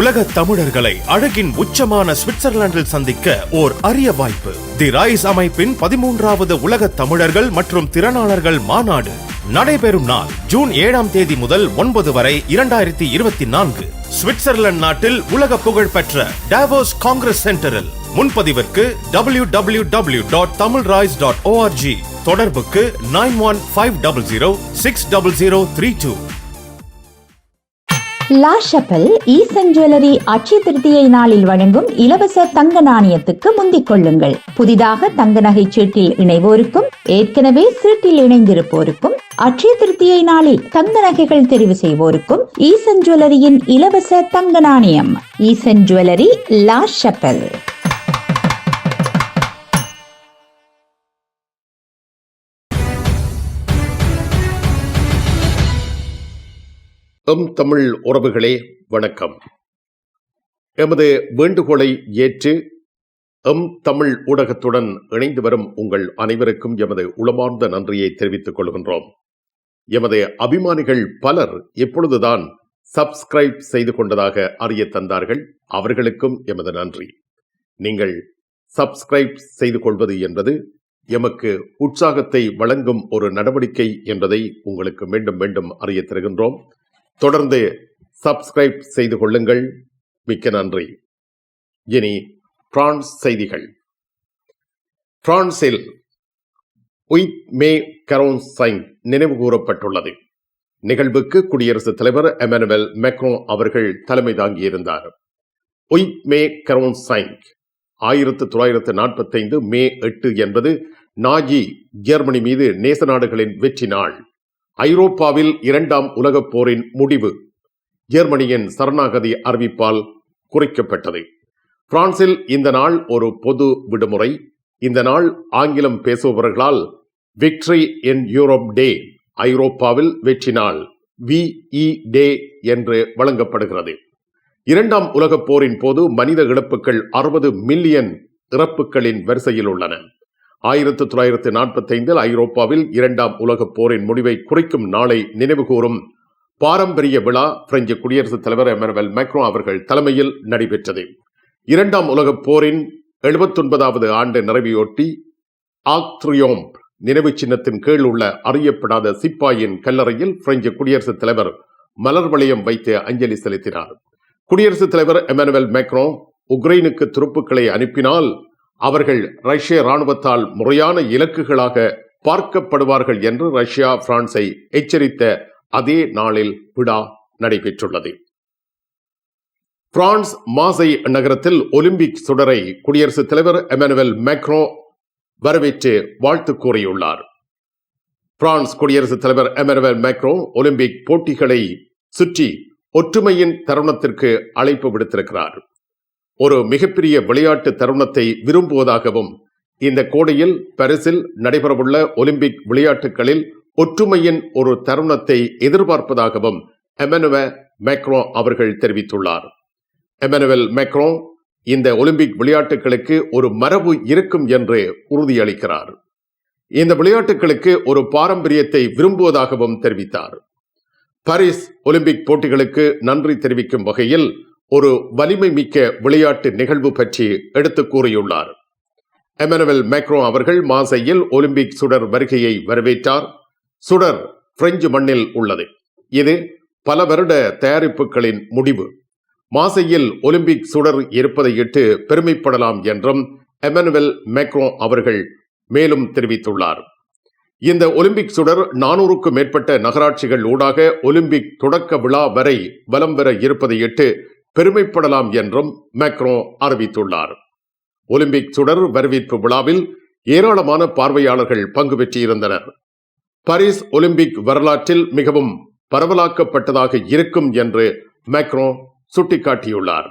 உலக தமிழர்களை அழகின் உச்சமான சுவிட்சர்லாந்தில் சந்திக்க ஓர் அரிய வாய்ப்பு. தி ராய்ஸ் அமைப்பின் பதிமூன்றாவது உலக தமிழர்கள் மற்றும் திறனாளர்கள் மாநாடு நடைபெறும் நாள் ஜூன் ஏழாம் தேதி முதல் ஒன்பது வரை இரண்டாயிரத்தி இருபத்தி நான்கு. சுவிட்சர்லாந்து நாட்டில் உலக புகழ்பெற்ற டாவோஸ் காங்கிரஸ் சென்டரில் முன்பதிவிற்கு W W W dot Tamil rise dot ORG தொடர்புக்கு nine one five double zero six double zero three two La Chapelle Eesan jewellery Akshaya திருத்தியை நாளில் வழங்கும் இலவச தங்க நாணயத்துக்கு முந்திக் கொள்ளுங்கள். புதிதாக தங்க நகை சீட்டில் இணைவோருக்கும் ஏற்கனவே சீட்டில் இணைந்திருப்போருக்கும் அட்சய திருத்தியை நாளில் தங்க நகைகள் தெரிவு செய்வோருக்கும் ஈசன் ஜுவல்லரியின் இலவச தங்க நாணயம். Eesan jewellery La Chapelle. M Tamil உறவுகளே வணக்கம். எமது வேண்டுகோளை ஏற்று எம் தமிழ் ஊடகத்துடன் இணைந்து வரும் உங்கள் அனைவருக்கும் எமது உளமார்ந்த நன்றியை தெரிவித்துக் கொள்கின்றோம். எமது அபிமானிகள் பலர் எப்பொழுதுதான் சப்ஸ்கிரைப் செய்து கொண்டதாக அறிய தந்தார்கள். அவர்களுக்கும் எமது நன்றி. நீங்கள் சப்ஸ்கிரைப் செய்து கொள்வது என்பது எமக்கு உற்சாகத்தை வழங்கும் ஒரு நடவடிக்கை என்பதை உங்களுக்கு மீண்டும் மீண்டும் அறிய தருகின்றோம். தொடர்ந்து சப்ஸ்கிரைப் செய்து கொள்ளுங்கள். மிக்க நன்றி. இனி பிரான்ஸ் செய்திகள். பிரான்சில் உயித் மே கரோன் சைங் நினைவு கூறப்பட்டுள்ளது. நிகழ்வுக்கு குடியரசுத் தலைவர் எமனுவல் மெக்ரோ அவர்கள் தலைமை தாங்கியிருந்தார். உயித் மே கரோன் சைங் ஆயிரத்து தொள்ளாயிரத்து நாற்பத்தைந்து மே எட்டு என்பது நாஜி ஜெர்மனி மீது நேச நாடுகளின் வெற்றி நாள். ஐரோப்பாவில் இரண்டாம் உலகப் போரின் முடிவு ஜெர்மனியின் சரணாகதி அறிவிப்பால் குறைக்கப்பட்டது. பிரான்சில் இந்த நாள் ஒரு பொது விடுமுறை. இந்த நாள் ஆங்கிலம் பேசுபவர்களால் விக்டரி இன் யூரோப் டே ஐரோப்பாவில் வெற்றி நாள் விஇ டே என்று வழங்கப்படுகிறது. இரண்டாம் உலகப் போரின் போது மனித இழப்புகள் அறுபது மில்லியன் இறப்புகளின் வரிசையில் உள்ளன. ஆயிரத்து தொள்ளாயிரத்து நாற்பத்தைந்தில் ஐரோப்பாவில் இரண்டாம் உலகப் போரின் முடிவை குறிக்கும் நாளை நினைவுகூரும். பாரம்பரிய விழா பிரெஞ்சு குடியரசுத் தலைவர் எமனுவல் மேக்ரோ அவர்கள் தலைமையில் நடைபெற்றது. இரண்டாம் உலகப் போரின் எழுபத்தொன்பதாவது ஆண்டு நிறைவையொட்டி ஆக்ரியோம் நினைவு சின்னத்தின் கீழ் உள்ள அறியப்படாத சிப்பாயின் கல்லறையில் பிரெஞ்சு குடியரசுத் தலைவர் மலர் வளையம் வைத்து அஞ்சலி செலுத்தினார். குடியரசுத் தலைவர் எமனுவல் மேக்ரோ உக்ரைனுக்கு துருப்புக்களை அனுப்பினால் அவர்கள் ரஷ்ய இராணுவத்தால் முறையான இலக்குகளாக பார்க்கப்படுவார்கள் என்று ரஷ்யா பிரான்சை எச்சரித்த அதே நாளில் விழா நடைபெற்றுள்ளது. பிரான்ஸ் மாசை நகரத்தில் ஒலிம்பிக் சுடரை குடியரசுத் தலைவர் எமனுவல் மேக்ரோ வரவேற்று வாழ்த்து கூறியுள்ளார். பிரான்ஸ் குடியரசுத் தலைவர் எமனுவல் மேக்ரோ ஒலிம்பிக் போட்டிகளை சுற்றி ஒற்றுமையின் தருணத்திற்கு அழைப்பு விடுத்திருக்கிறார். ஒரு மிகப்பெரிய விளையாட்டு தருணத்தை விரும்புவதாகவும் இந்த கோடையில் பரிசில் நடைபெறவுள்ள ஒலிம்பிக் விளையாட்டுகளில் ஒற்றுமையின் ஒரு தருணத்தை எதிர்பார்ப்பதாகவும் எமனுவ மேக்ரோ அவர்கள் தெரிவித்துள்ளார். எமனுவல் மேக்ரோ இந்த ஒலிம்பிக் விளையாட்டுகளுக்கு ஒரு மரபு இருக்கும் என்று உறுதியளிக்கிறார். இந்த விளையாட்டுகளுக்கு ஒரு பாரம்பரியத்தை விரும்புவதாகவும் தெரிவித்தார். பாரிஸ் ஒலிம்பிக் போட்டிகளுக்கு நன்றி தெரிவிக்கும் வகையில் ஒரு வலிமை மிக்க விளையாட்டு நிகழ்வு பற்றி எடுத்து கூறியுள்ளார். எமனுவல் மேக்ரோ அவர்கள் மாசையில் ஒலிம்பிக் சுடர் வருகையை வரவேற்றார். சுடர் பிரெஞ்சு மண்ணில் உள்ளது. இது பல வருட தயாரிப்புகளின் முடிவு. மாசையில் ஒலிம்பிக் சுடர் இருப்பதையிட்டு பெருமைப்படலாம் என்றும் எமனுவல் மேக்ரோ அவர்கள் மேலும் தெரிவித்துள்ளார். இந்த ஒலிம்பிக் சுடர் நானூறுக்கும் மேற்பட்ட நகராட்சிகள் ஊடாக ஒலிம்பிக் தொடக்க விழா வரை வலம் பெற இருப்பதையிட்டு பெருமைப்படலாம் என்றும் மேக்ரோ அறிவித்துள்ளார். ஒலிம்பிக் சுடர் வரவேற்பு விழாவில் ஏராளமான பார்வையாளர்கள் பங்கு பெற்றிருந்தனர். பாரிஸ் ஒலிம்பிக் வரலாற்றில் மிகவும் பரவலாக்கப்பட்டதாக இருக்கும் என்று மேக்ரோ சுட்டிக்காட்டியுள்ளார்.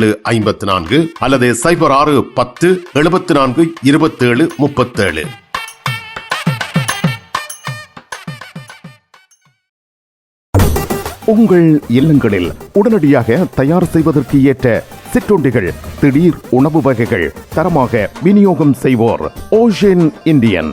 ஏழு ஐம்பத்தி நான்கு அல்லது சைபர் ஆறு பத்து எழுபத்தி நான்கு இருபத்தேழு முப்பத்தேழு. உங்கள் இல்லங்களில் உடனடியாக தயார் செய்வதற்கு ஏற்ற சிற்றுண்டிகள் திடீர் உணவு வகைகள் தரமாக விநியோகம் செய்வோர் ஓஷன் இந்தியன்.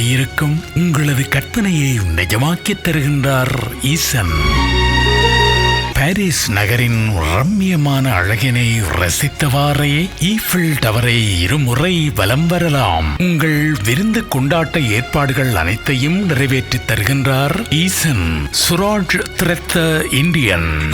இருக்கும் உங்களது கற்பனையை நிஜமாக்கித் தருகின்றார் ஈசன். பாரிஸ் நகரின் ரம்மியமான அழகினை ரசித்தவாறே ஈஃபில் டவரை இருமுறை வலம் வரலாம். உங்கள் விருந்து கொண்டாட்ட ஏற்பாடுகள் அனைத்தையும் நிறைவேற்றித் தருகின்றார் ஈசன். சுராஜ் திரத்த இந்தியன்.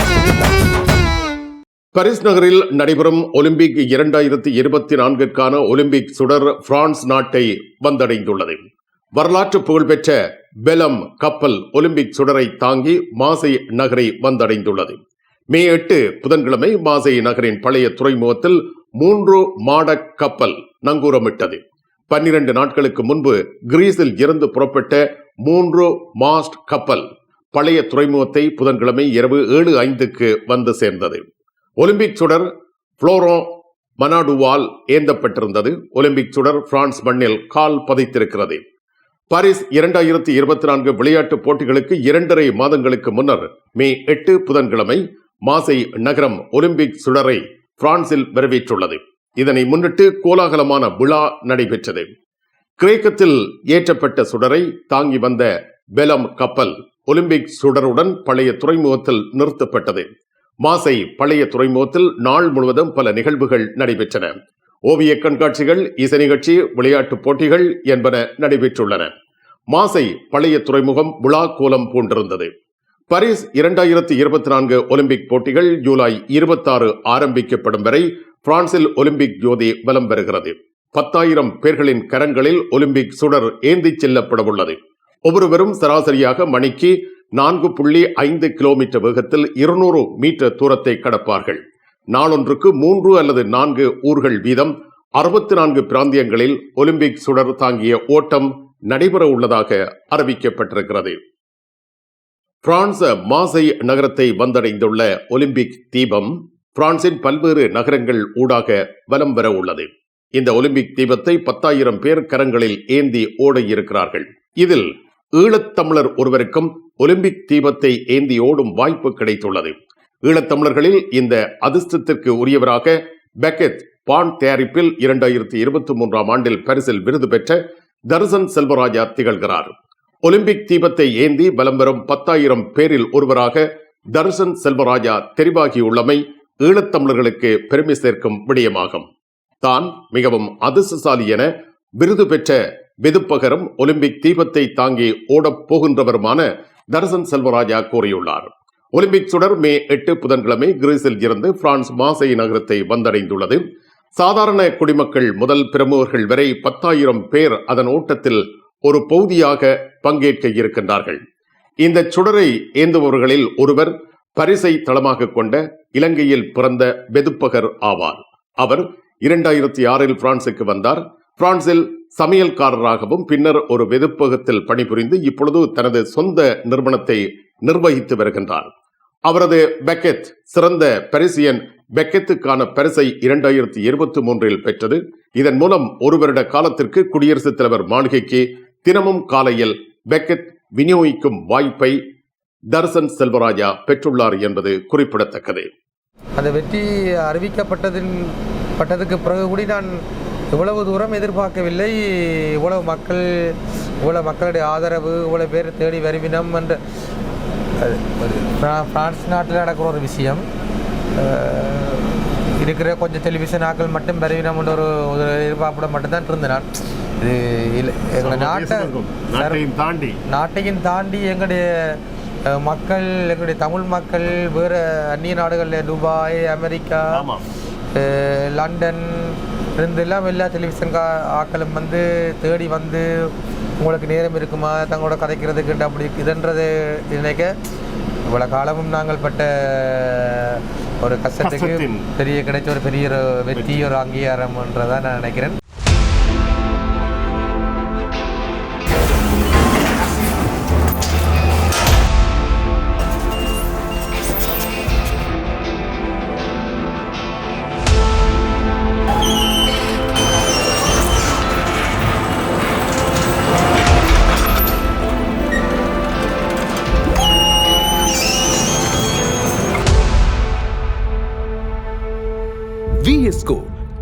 பாரிஸ் நகரில் நடைபெறும் ஒலிம்பிக் இரண்டாயிரத்தி இருபத்தி நான்கிற்கான ஒலிம்பிக் சுடர் பிரான்ஸ் நாட்டை வந்தடைந்துள்ளது. வரலாற்று புகழ்பெற்ற பெலம் கப்பல் ஒலிம்பிக் சுடரை தாங்கி மாசை நகரை வந்தடைந்துள்ளது. மே எட்டு புதன்கிழமை மாசை நகரின் பழைய துறைமுகத்தில் மூன்று மாட கப்பல் நங்கூரமிட்டது. பன்னிரண்டு நாட்களுக்கு முன்பு கிரீஸில் இருந்து புறப்பட்ட மூன்று மாஸ்ட் கப்பல் பழைய துறைமுகத்தை புதன்கிழமை இரவு ஏழு ஐந்துக்கு வந்து சேர்ந்தது. ஒலிம்பிக் சுடர் புளோரோ மனாடுவால் ஏந்தப்பட்டிருந்தது. ஒலிம்பிக் சுடர் பிரான்ஸ் மண்ணில் கால் பதித்திருக்கிறது. பாரிஸ் இரண்டாயிரத்தி இருபத்தி நான்கு விளையாட்டுப் போட்டிகளுக்கு இரண்டரை மாதங்களுக்கு முன்னர் மே எட்டு புதன்கிழமை மாசை நகரம் ஒலிம்பிக் சுடரை பிரான்சில் வரவேற்றுள்ளது. இதனை முன்னிட்டு கோலாகலமான விழா நடைபெற்றது. கிரேக்கத்தில் ஏற்றப்பட்ட சுடரை தாங்கி வந்த பெலம் கப்பல் ஒலிம்பிக் சுடருடன் பழைய துறைமுகத்தில் நிறுத்தப்பட்டது. மாசை பழைய துறைமுகத்தில் நாள் முழுவதும் பல நிகழ்வுகள் நடைபெற்றன. ஓவிய கண்காட்சிகள் இசை நிகழ்ச்சி விளையாட்டுப் போட்டிகள் என்பன நடைபெற்றுள்ளன. மாசை பழைய துறைமுகம் விழா கோலம் பூண்டிருந்தது. பாரிஸ் இரண்டாயிரத்தி இருபத்தி நான்கு ஒலிம்பிக் போட்டிகள் ஜூலை இருபத்தாறு ஆரம்பிக்கப்படும் வரை பிரான்சில் ஒலிம்பிக் ஜோதி வலம் பெறுகிறது பத்தாயிரம் பேர்களின் கரங்களில் ஒலிம்பிக் சுடர் ஏந்திச் செல்லப்படவுள்ளது. ஒவ்வொருவரும் சராசரியாக மணிக்கு நான்கு புள்ளி ஐந்து கிலோமீட்டர் வேகத்தில் இருநூறு மீட்டர் தூரத்தை கடப்பார்கள். நாளொன்றுக்கு மூன்று அல்லது நான்கு ஊர்கள் வீதம் அறுபத்தி நான்கு பிராந்தியங்களில் ஒலிம்பிக் சுடர் தாங்கிய ஓட்டம் நடைபெற உள்ளதாக அறிவிக்கப்பட்டிருக்கிறது. பிரான்ஸ் மாசை நகரத்தை வந்தடைந்துள்ள ஒலிம்பிக் தீபம் பிரான்சின் பல்வேறு நகரங்கள் ஊடாக வலம் வர உள்ளது. இந்த ஒலிம்பிக் தீபத்தை பத்தாயிரம் பேர் கரங்களில் ஏந்தி ஓட இருக்கிறார்கள். இதில் ஈழத்தமிழர் ஒருவருக்கும் ஒலிம்பிக் தீபத்தை ஏந்தி ஓடும் வாய்ப்பு கிடைத்துள்ளது. ஈழத்தமிழர்களில் இந்த அதிர்ஷ்டத்திற்கு உரியவராக பெக்கெட் பான் தயாரிப்பில் இரண்டாயிரத்தி இருபத்தி மூன்றாம் ஆண்டில் பரிசில் விருது பெற்ற தர்சன் செல்வராஜா திகழ்கிறார். ஒலிம்பிக் தீபத்தை ஏந்தி பலம் வரும் பத்தாயிரம் பேரில் ஒருவராக தர்சன் செல்வராஜா தெரிவாகியுள்ளமை ஈழத்தமிழர்களுக்கு பெருமை சேர்க்கும் விடயமாகும். தான் மிகவும் அதிர்ஷ்டசாலி என விருது பெற்ற விதுப்பகரும் ஒலிம்பிக் தீபத்தை தாங்கி ஓடப் போகின்றவருமான தர்சன் செல்வராஜா கூறியுள்ளார். ஒலிம்பிக் சுடர் மே எட்டு புதன்கிழமை கிரீஸில் இருந்து பிரான்ஸ் மாசை நகரத்தை வந்தடைந்துள்ளது. சாதாரண குடிமக்கள் முதல் பிரமுகர்கள் வரை பத்தாயிரம் பேர் அதன் ஓட்டத்தில் ஒரு பகுதியாக பங்கேற்க இருக்கின்றார்கள். இந்த சுடரை ஏந்துபவர்களில் ஒருவர் பரிசை தளமாக கொண்ட இலங்கையில் பிறந்த வெதுப்பகர் ஆவார். அவர் இரண்டாயிரத்தி ஆறில் பிரான்சுக்கு வந்தார். பிரான்சில் சமையல்காரராகவும் பின்னர் ஒரு வெதுப்பகத்தில் பணிபுரிந்து இப்பொழுது தனது சொந்த நிறுவனத்தை நிர்வகித்து வருகின்றார். அவரது பெக்கெத் சிறந்த பரிசியன் பெக்கெத்துக்கான பரிசை இரண்டாயிரத்தி இருபத்தி மூன்றில் பெற்றது. இதன் மூலம் ஒரு வருட காலத்திற்கு குடியரசுத் தலைவர் மாளிகைக்கு தினமும் காலையில் பெக்கெட் விநியோகிக்கும் வாய்ப்பை தர்சன் செல்வராஜா பெற்றுள்ளார் என்பது குறிப்பிடத்தக்கது. அந்த வெற்றி அறிவிக்கப்பட்டதின் பட்டதுக்கு பிறகு கூட நான் இவ்வளவு தூரம் எதிர்பார்க்கவில்லை. இவ்வளவு மக்கள் இவ்வளவு மக்களுடைய ஆதரவு இவ்வளவு பேர் தேடி வருவினம் என்ற பிரான்ஸ் நாட்டில் நடக்கிற ஒரு விஷயம். இருக்கிற கொஞ்சம் டெலிவிஷன் ஆக்கள் மட்டும் வருவினம் என்ற ஒரு ஒரு எதிர்பார்ப்புட மட்டும்தான் இருந்தேன் நான் இது இல்லை எங்கள் நாட்டை தாண்டி. நாட்டையும் தாண்டி எங்களுடைய மக்கள் எங்களுடைய தமிழ் மக்கள் வேறு அந்நிய நாடுகளில் துபாய் அமெரிக்கா லண்டன் இருந்து எல்லாம் எல்லா டெலிவிஷன் கா ஆக்களும் வந்து தேடி வந்து உங்களுக்கு நேரம் இருக்குமா தங்களோட கதைக்கிறதுக்கு அப்படி இதுன்றது நினைக்க இவ்வளோ காலமும் நாங்கள் பட்ட ஒரு கஷ்டத்துக்கு பெரிய கிடைச்ச ஒரு பெரிய ஒரு வெற்றி ஒரு அங்கீகாரம்ன்றதை நான் நினைக்கிறேன்.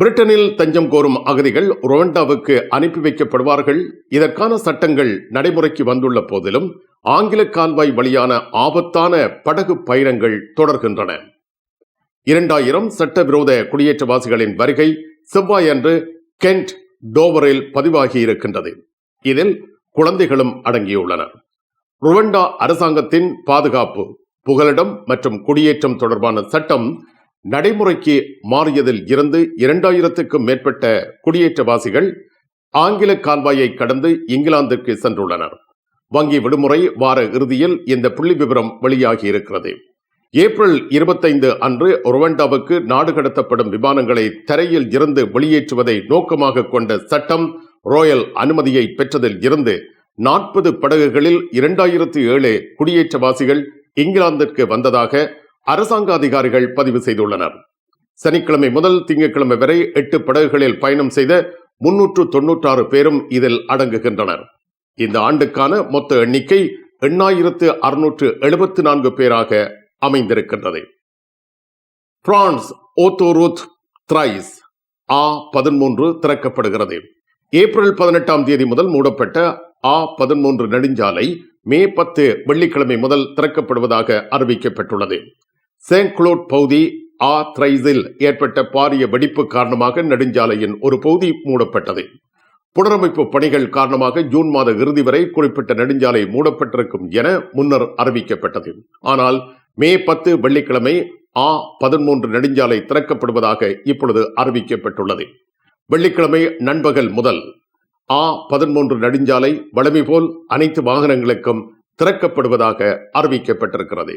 பிரிட்டனில் தஞ்சம் கோரும் அகதிகள் ருவண்டாவுக்கு அனுப்பி வைக்கப்படுவார்கள். இதற்கான சட்டங்கள் நடைமுறைக்கு வந்துள்ள போதிலும் ஆங்கில கால்வாய் வழியான ஆபத்தான படகு பயணங்கள் தொடர்கின்றன. இரண்டாயிரம் சட்டவிரோத குடியேற்றவாசிகளின் வருகை செவ்வாயன்று கென்ட் டோவரில் பதிவாகி இருக்கின்றது இதில் குழந்தைகளும் அடங்கியுள்ளன. ருவண்டா அரசாங்கத்தின் பாதுகாப்பு புகலிடம் மற்றும் குடியேற்றம் தொடர்பான சட்டம் நடைமுறைக்கு மாறியதில் இருந்து இரண்டாயிரத்துக்கும் மேற்பட்ட குடியேற்றவாசிகள் ஆங்கில கால்வாயை கடந்து இங்கிலாந்திற்கு சென்றுள்ளனர். வங்கி விடுமுறை வார இறுதியில் இந்த புள்ளி விவரம் வெளியாகி இருக்கிறது ஏப்ரல் இருபத்தைந்து அன்று ருவண்டாவுக்கு நாடு கடத்தப்படும் விமானங்களை தரையில் இருந்து வெளியேற்றுவதை நோக்கமாக கொண்ட சட்டம் ராயல் அனுமதியை பெற்றதில் இருந்து நாற்பது படகுகளில் இரண்டாயிரத்து ஏழு குடியேற்றவாசிகள் இங்கிலாந்திற்கு வந்ததாக அரசாங்க அதிகாரிகள் பதிவு செய்துள்ளனர். சனிக்கிழமை முதல் திங்கட்கிழமை வரை எட்டு படகுகளில் பயணம் செய்த முன்னூற்று தொன்னூற்றாறு பேரும் இதில் அடங்குகின்றனர். இந்த ஆண்டுக்கான மொத்த எண்ணிக்கை எண்ணாயிரத்து அறுநூற்று எழுபத்து நான்கு பேராக அமைந்திருக்கின்றது. பிரான்ஸ் ஓத்தோரூத் த்ரைஸ் ஆ பதிமூன்று திறக்கப்படுகிறது. ஏப்ரல் பதினெட்டாம் தேதி முதல் மூடப்பட்ட ஆ பதிமூன்று நெடுஞ்சாலை மே பத்து வெள்ளிக்கிழமை முதல் திறக்கப்படுவதாக அறிவிக்கப்பட்டுள்ளது. சேங்க்ளோட் பகுதி ஆ த்ரைஸில் ஏற்பட்ட பாரிய வெடிப்பு காரணமாக நெடுஞ்சாலையின் ஒரு பகுதி மூடப்பட்டது. புனரமைப்பு பணிகள் காரணமாக ஜூன் மாத இறுதி வரை குறிப்பிட்ட நெடுஞ்சாலை மூடப்பட்டிருக்கும் என முன்னர் அறிவிக்கப்பட்டது. ஆனால் மே பத்து வெள்ளிக்கிழமை ஆ பதிமூன்று நெடுஞ்சாலை திறக்கப்படுவதாக இப்பொழுது அறிவிக்கப்பட்டுள்ளது. வெள்ளிக்கிழமை நண்பகல் முதல் ஆ பதிமூன்று நெடுஞ்சாலை வளமை போல் அனைத்து வாகனங்களுக்கும் திறக்கப்படுவதாக அறிவிக்கப்பட்டிருக்கிறது.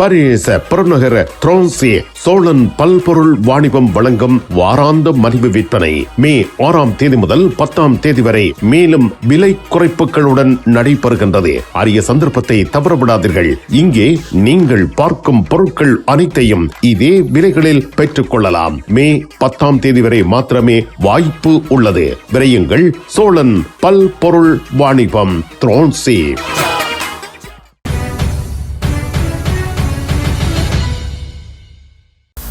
பரிச புறநகர த்ரோன்சே சோழன் பல்பொருள் வாணிபம் வழங்கும் வாராந்த மலிவு விற்பனை. மே ஆறாம் தேதி முதல் பத்தாம் தேதி வரை மேலும் விலை குறைப்புகளுடன் நடைபெறுகின்றது. அரிய சந்தர்ப்பத்தை தவறவிடாதீர்கள். இங்கே நீங்கள் பார்க்கும் பொருட்கள் அனைத்தையும் இதே விலைகளில் பெற்றுக் கொள்ளலாம் மே பத்தாம் தேதி வரை மாத்திரமே வாய்ப்பு உள்ளது. விரையுங்கள் சோழன் பல்பொருள் வாணிபம் த்ரோன்சே.